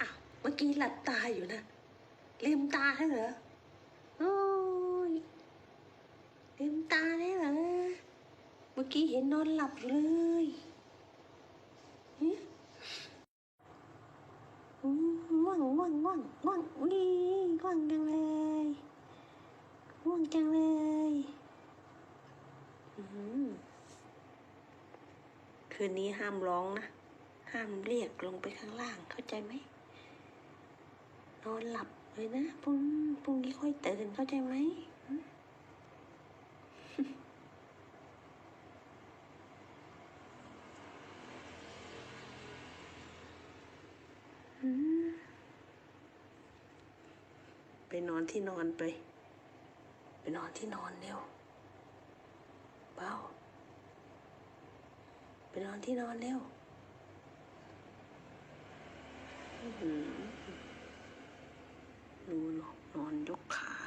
อ้าวเมื่อกี้หลับตาอยู่นะลืมตาได้เหรอโอ้ยลืมตาได้เหรอเมื่อกี้เห็นนอนหลับอยู่เลยหึอืมง่วงง่วงง่วงง่วงอุ้ยง่วงจังเลยง่วงจังเลยคืนนี้ห้ามร้องนะ ห้ามเรียกลงไปข้างล่างเข้าใจไหม นอนหลับเลยนะพรุ่งพรุ่งนี้ค่อยตื่นเข้าใจไหมไปนอนที่นอนไป ไปนอนที่นอนเร็วเบาไปนอนที่นอนเร็ว ดูหลอดูนอนยกขา